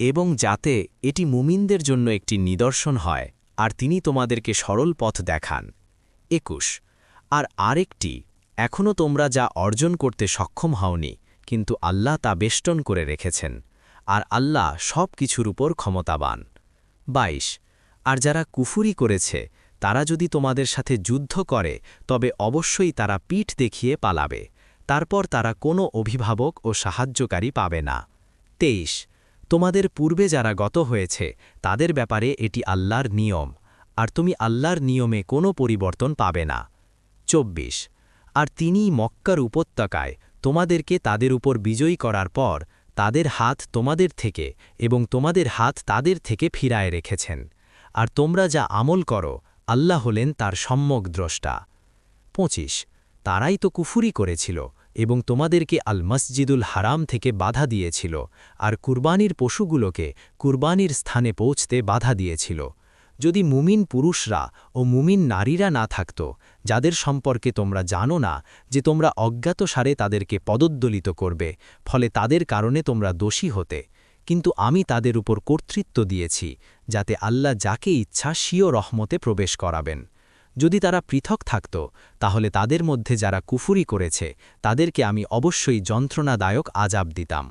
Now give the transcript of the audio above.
এবং যাতে এটি মুমিনদের জন্য একটি নিদর্শন হয়, আর তিনি তোমাদেরকে সরল পথ দেখান। একুশ, আর আরেকটি এখনও তোমরা যা অর্জন করতে সক্ষম হওনি, কিন্তু আল্লাহ তা বেষ্টন করে রেখেছেন, আর আল্লাহ সব কিছুর উপর ক্ষমতাবান। ২২ আর যারা কুফুরি করেছে, তারা যদি তোমাদের সাথে যুদ্ধ করে, তবে অবশ্যই তারা পিঠ দেখিয়ে পালাবে, তারপর তারা কোনো অভিভাবক ও সাহায্যকারী পাবে না। ২৩ তোমাদের পূর্বে যারা গত হয়েছে, তাদের ব্যাপারে এটি আল্লাহর নিয়ম, আর তুমি আল্লাহর নিয়মে কোনো পরিবর্তন পাবে না। ২৪ আর তিনি মক্কার উপত্যকায় তোমাদেরকে তাদের উপর বিজয়ী করার পর তাদের হাত তোমাদের থেকে এবং তোমাদের হাত তাদের থেকে ফিরায় রেখেছেন। আর তোমরা যা আমল করো, আল্লাহ হলেন তার সম্যক দ্রষ্টা। ২৫ তারাই তো কুফুরি করেছিল এবং তোমাদেরকে আল মসজিদুল হারাম থেকে বাধা দিয়েছিল, আর কুরবানির পশুগুলোকে কুরবানির স্থানে পৌঁছতে বাধা দিয়েছিল। যদি মুমিন পুরুষরা ও মুমিন নারীরা না থাকত, যাদের সম্পর্কে তোমরা জানো না যে তোমরা অজ্ঞাত সারে তাদেরকে পদদ্দলিত করবে, ফলে তাদের কারণে তোমরা দোষী হতে। কিন্তু আমি তাদের উপর কর্তৃত্ব দিয়েছি, যাতে আল্লাহ যাকে ইচ্ছা স্বীয় রহমতে প্রবেশ করাবেন। যদি তারা পৃথক থাকত, তাহলে তাদের মধ্যে যারা কুফুরি করেছে, তাদেরকে আমি অবশ্যই যন্ত্রণাদায়ক আজাব দিতাম।